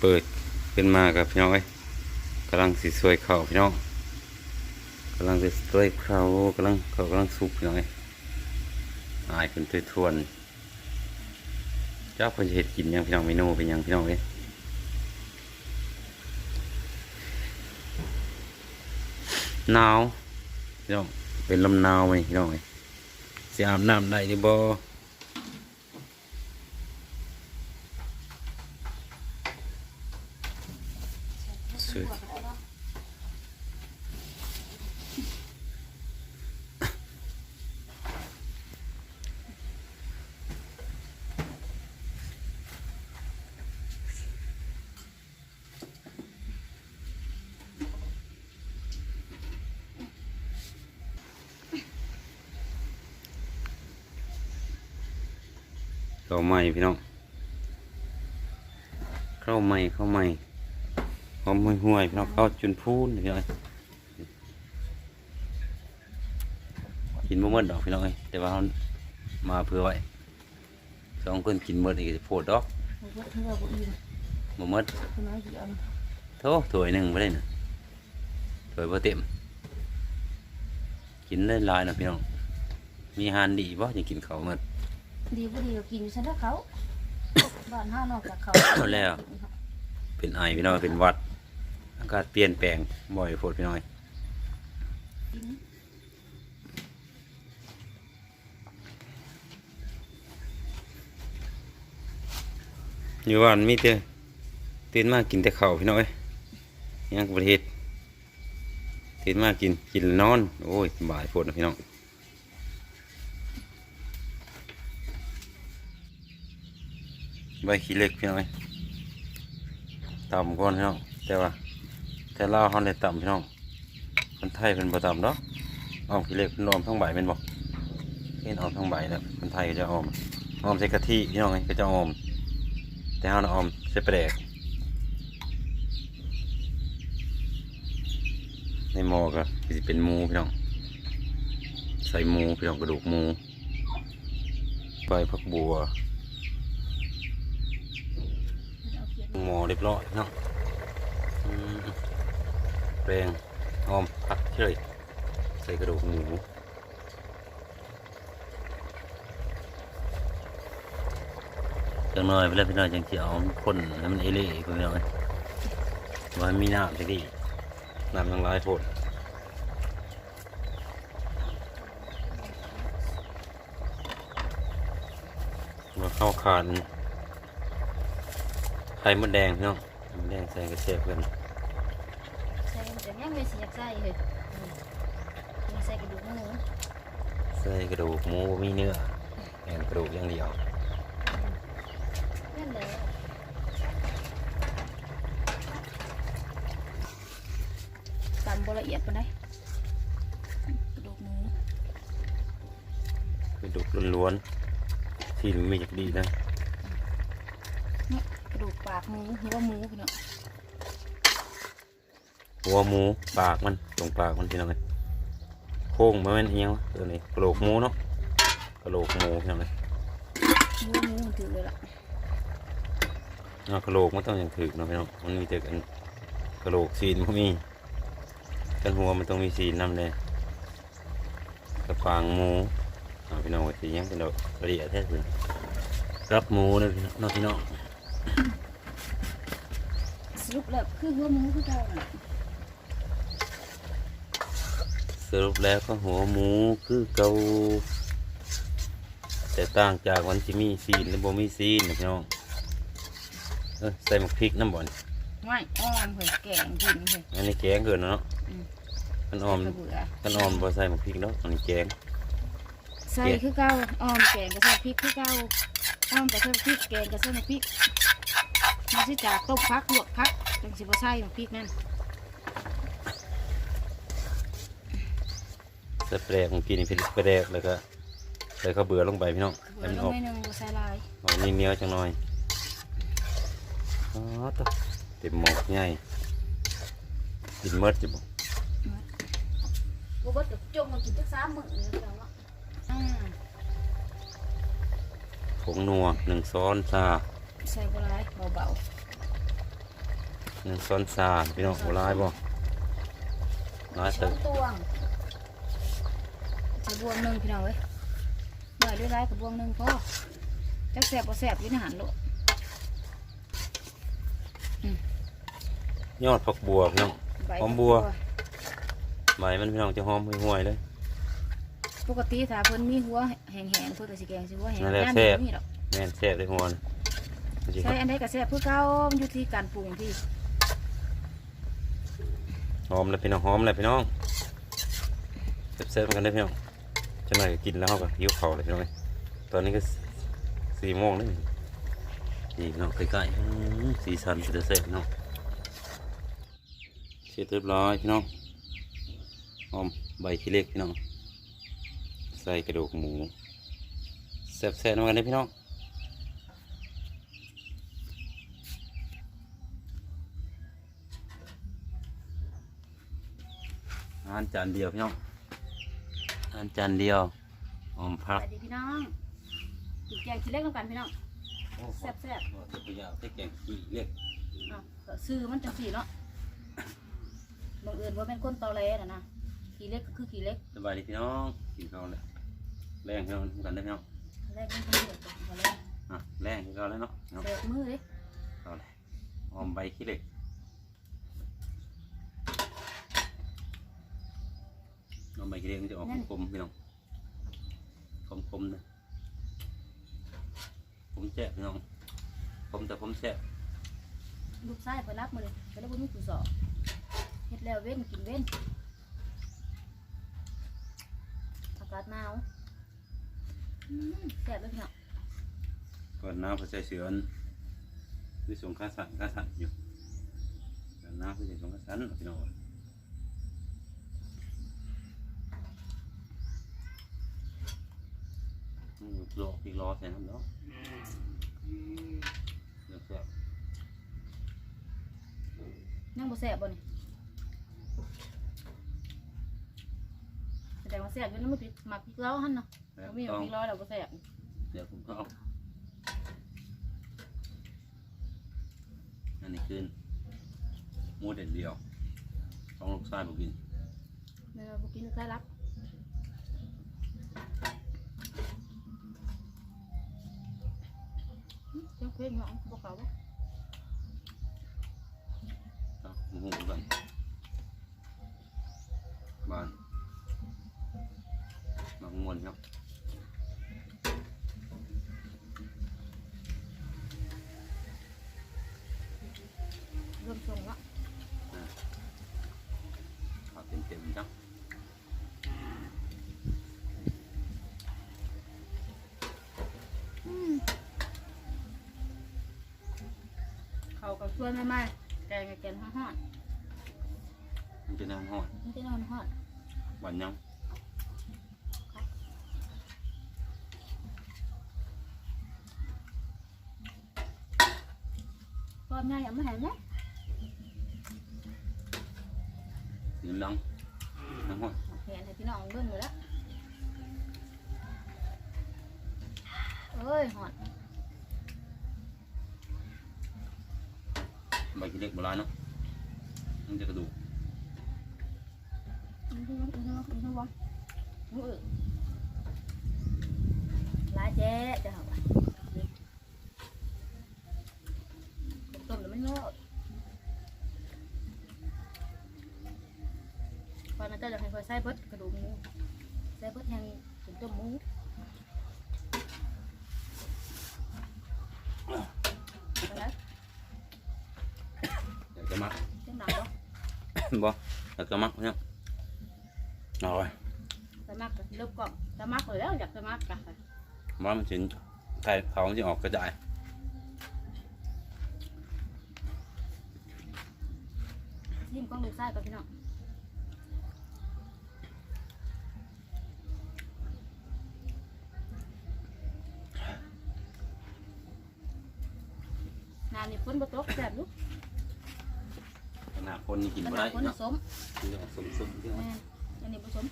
เปิดขึ้นมากับพี่น้องเอ้กำลังสิสวยเข่าพี่น้องกำลังสิสวยเข่ากำลังเขากำลังสุกพี่น้องเอ้ยอายเป็นถ้วยทวนเจ้าเพิ่นเฮ็ดกินยังพี่น้องเมนูเป็นยังพี่น้องเอ้หนาวพี่น้องเป็นลมหนาวไหมพี่น้องเอ้ยสิอาบน้ำได้หรือบ่ สวย เข้าใหม่พี่น้องเข้าใหม่เข้าใหม่หอมห่วยๆพี่น้องเข้าจุนพูนพี่น้องเอ้ยกินบ่หมดดอกพี่น้องเอ้ยแต่ว่าเขามาเพื่อไว้สองคนกินหมดอีกโพดดอกเพื่อเพื่อบุอินบ่หมดคุณน้อยกี่อันโถถวยหนึ่งไม่ได้นะถวยบ่เต็มกินได้ลายนะพี่น้องมีอาหารดีบ่ยังกินเข้าวหมด ดีก็ดีก็กินฉันนะเขาบ้านห้านอกจากเขาเอาแล้ว เป็นไอพี่น้องเป็นหวัดอากาศเปลี่ยนแปลงบ่อยโพดพี่น้อย กินอยู่บ้านมีแต่ตื่นมากินแต่ข้าวพี่น้อยยังประเทศตื่นมากินกินนอน โอ้ยสบายโพดนะพี่น้อง ใบขี้เล็กพี่น้องเอ้ยต่ำก่อนพี่น้องแต่ว่าแต่ลาวเขาเลยต่ำพี่น้องคนไทยเป็นบ่ต่ำเนาะอ้อมขี้เล็กเป็นออมทั้งใบเป็นบ่เห็นออมทั้งใบแล้วคนไทยก็จะออมออมใส่กะทิพี่น้องเอ้ยก็จะออม แต่ห้าน่ะออมใส่ปลาแดกในหม้อก็สิเป็นหมูพี่น้องใส่หมูพี่น้องกระดูกหมูใบผักบัว เอาเขียน หมอเรียบร้อยพี่น้องอืมแปลงออมผักเฉยใส่กระดูกหมูจังหน่อยไปแล้วพี่น้องจังเจียวคนให้มันเอเล่พี่น้องเอ้ยว่ามีน้ำจังดีน้ำทั้งหลายโพดมาเข้าคาน ข่มดแดงพี่น้องไข่มดแดงใส่กระเทียมกันใส่แต่ยังไม่เสียใส่เลยยังใส่กระดูกหมูใส่กระดูกหมูบ่มีเนื้อแอนกระดูกอย่างเดียวนั่นแหละตำบละเอียดปานใดกระดูกหมูกระดูกล้วนๆที่มันมีจากดีนะนี่กระ ดูกปากหมูหัวหมูพี่น้องหัวหมูปากมันตรงปากมันพี่น้องเลยโค้งมันเป็นเอียงวะตัวนี้กระโหลกหมูเนาะกระโหลกหมูพี่น้องเลยหัวหมูมันถือเลยล่ะเอากระโหลกมันต้องอย่างถึกเนาะพี่น้องมันมีแต่กันกระโหลกซีนมันมีกันหัวมันต้องมีซีนนำเลยกระปางหมูเอาพี่น้องไว้สียังเป็นดอกละเอียดแท้เลยรับหมูเลยพี่น้องเนาะพี่น้อง สรุปแล้วคือหัวหมูคือเก่าน่ะสรุปแล้วก็หัวหมูคือเกาแต่ต่างจากวันที่มีซีนหรือบ่มีซีนนะพี่น้องเออใส่หมกพริกน้ำบ่อนไม่อ่อนเผื่อแกงกินเผื่อ อันนี้แกงเกินเนาะอืม กันออมกระเบื่อกันออมบ่ใส่หมกพริกเนาะอันนี้แกงใส่คือเก่าอ้อมแกงก็ใส่พริกคือเก่าอ้อมก็ใส่พริกแกงก็ใส่น้ำพริก มันสิจากต้มพักลวกพักจังสิบ่ใส่น้ำพริกนั่นใส่แปลกของกินนี่เป็นแปลกแล้วก็ใส่ข้าวเบื่อลงไปพี่น้องให้เบื่อมันลองอกไม่นึงบ่ใส่ลายออกนี่เหนียวจังหน่อยอ๋อตะเต็มหมกใหญ่กินเมดจิบ่บ่เบิดก็จงมากินจัก3มื้อนี่แล้วเนาะอ่าผงนัวหนึ่งซ้อนซา ใส่บ่หลายเบาหนึ่งซ้อนสามพี่น้องโอ้ลายบ่ลายช้เติอบนตวงใส่บวงหนึ่งพี่น้องเว้ยหน่อยด้วยไรกับบวงหนึ่งพอจักแสบบ่แสบอยู่ในหันโลดยอดผักบัวพี่น้องใบหอมบัว ใบมันพี่น้องจะหอมห่วยๆเลย ปกติถ้าเพิ่นมีหัวแห้งๆเพิ่นก็สิแกงสิหัวแห้งนั่นแหละย่านแซ่บบ่มีดอก แม่นแซ่บได้หัวนะมันสิ ใส่อันใดก็แซ่บคือเก่ามันอยู่ที่การปรุงที่หอมเลยพี่น้องหอมเลยพี่น้องแซ่บๆกันได้อพี่น้องจังหน่อยก็กินแล้วเราก็หิวเข่าวเลยพี่น้องเอ้ยตอนนี้ก็สี่โมงแล้วนี่นี่พี่น้องใกล้ๆอื้อสีสันจะแซ่บพี่น้องเสร็จเรียบร้อยพี่น้องหอมใบขี้เหล็กพี่น้องใส่กระดูกหมูแซ่บๆเหมือนกันเลยพี่น้อง อาหารจานเดียวพี่น้องอาหารจานเดียวหอมสพักวัสดีพี่น้องกินแกงขี้เล็กนำกันพี่น้องแซ่บๆจะไปยาวใส่แกงขี้เล็กเนาะก็ซื้อมันจังซี่เนาะบังเอิญว่าเป็นคนตอแหลน่ะนะขี้เล็กก็คือขี้เล็กสบายดีพี่น้องกินข้าวเลยแรงพี่น้องทำกันได้พี่น้องแรกมันขี้เล็กก็แรกอะแรงกินข้าวแล้วเนาะพี่น้องเสิร์ฟมือเลยข้าวเลยหอมใบขี้เหล็ก หอมใบขี้เหล็กมันจะออกคมๆพี่น้องคมๆนะผมแซ่บพี่น้องผมแต่ผมแซ่บลูกชายไปรับมาเลยไปแล้วบ่มีผู้สอบเฮ็ดแล้วเว้นกินเว้นอากาศหนาวอืมแซ่บเลยพี่น้องก่อนหน้าพระเจ้าเสือนวิสงข้าสันข้าสันอยู่ก่อนหน้าพระเจ้าสงข้าสันพี่น้อง อืมรออีกรอใส่น้ำเนาะเดี๋ยวแซ่บยังบ่แซ่บบ่นี่แสดงว่าแซ่บอยู่นั่นมันผิดหมักพริกล้อหั่นเนาะแซ่บบ่มีหต้มัอกงพริกล้อแล้วบ่แซ่บเดี๋ยวผมก็เอาอันนี้คือหมูเด็ดเดียวต้องลูกชายบอกกินแม่ว่าบ่กินลูกชายรัก เจ้าเพลงเนาะบ่เข้าบ่เอาหมูหูกันบ้านมักมวนครับ เริ่มส่งละ เอาเต็มเต็มๆจ้ะ เขากับช่วยแม่ไม่แกงกับแกงฮ้อนมันจะน้ำห้อนๆมันจะนอนฮ้อนหวานยังตอนง่ายยังไม่เห็นนะสีน้ำดังน้ำห้อนเห็นให้พี่น้องเบิ่งอยู่แล้วเอ้ยฮ้อน ใบขี้เหล็กโบราณเนาะมันจะกระดูกอือฮึอือฮึอือฮึวะมือลายแจ๊จะเหรอวะต้มแล้วมันงอดพอนั้นก็จะให้คอยใส่เบิดกระดูกหมูใส่เบิดแห้งถึงต้มหมูไปแล้ว อยากจะมัก เสียงดังบ่ บ่อยากจะมักเนี่ยเอาไว้สมัครก็ลบกล่องสมัครเลยแล้วอยากสมัครกันว่ามันจะไข่เขามันจะออกกระจายยิ้มกล้องดูซ้ายกับพี่น้อง คนกินได้คผสมกิสมๆสมนแม่อันนี้ผสม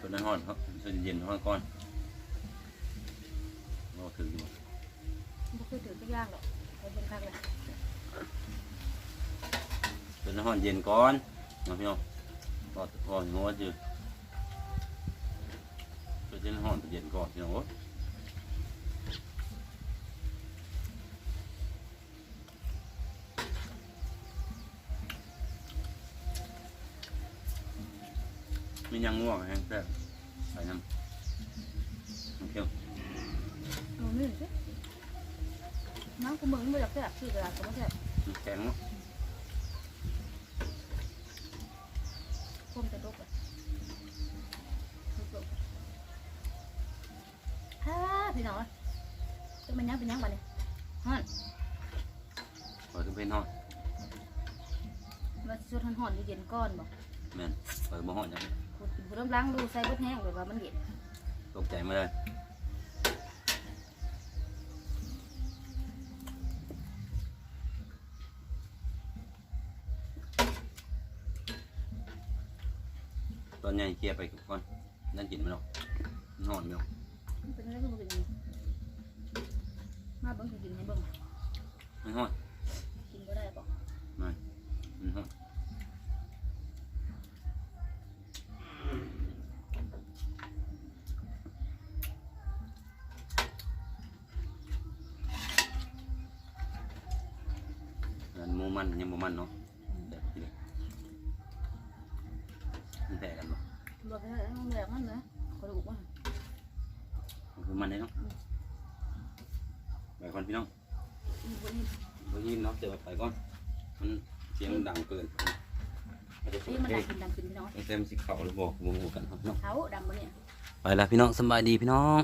ตัวนั้นห่อนครับส่วเย็นห่อนก่อน ตัวนั้นเย็นก่อนมาพี่น้องก็พอหัวจืดตัวนั้นฮอดเย็นก่อนพี่น้องโอ้ยมียังง่วงแห้งแซ่บใส่น้ำน้ำเคี่ยว เอานี่สิน้ำกูมึงไม่อยากแซ่บชื่อกระดาษก็ไม่แซ่บ น้ำแข็งเนาะ ต้มแต่ตกเลยฮ่าพี่น้องจะมันยังเป็นยังบ้านี่ฮอน เปิดขึ้นเป็นฮอด มาชุดห่อนๆเย็นๆก้อนบ่แม่นเปิดบ่ฮอดจังกูกินกูเริ่มล้างดูใส่เบิดแห้งแบบว่ามันเย็นตกใจมาเลยตอนใหญ่เคลียร์ไปก่อนนั่นกินไม่หรอกนอนไม่หรอกมันเป็นอะไรก็บ่กินมาเบิ่งสิกินให้เบิ่งมันฮอดกิน มูมันยังหมูมันเนาะแบบนี้เลยมันแตกกันบ่บ่ได้มันแบบนั้นนะกระดูกมันมันคือมันเลยเนาะไปก่อนพี่น้องอีบ่นี่บ่ยิ้มเนาะเดี๋ยวไปก่อนมันเสียงดังเกินมันจะที่มันเฮ้ดัยงกินดังกินพี่น้องเต็มสิเข่าหรือบอกบ่ฮู้กันครับพี่น้องเขาดำบ่เนี่ย ไปแล้วพี่น้องสำบายดีพี่น้อง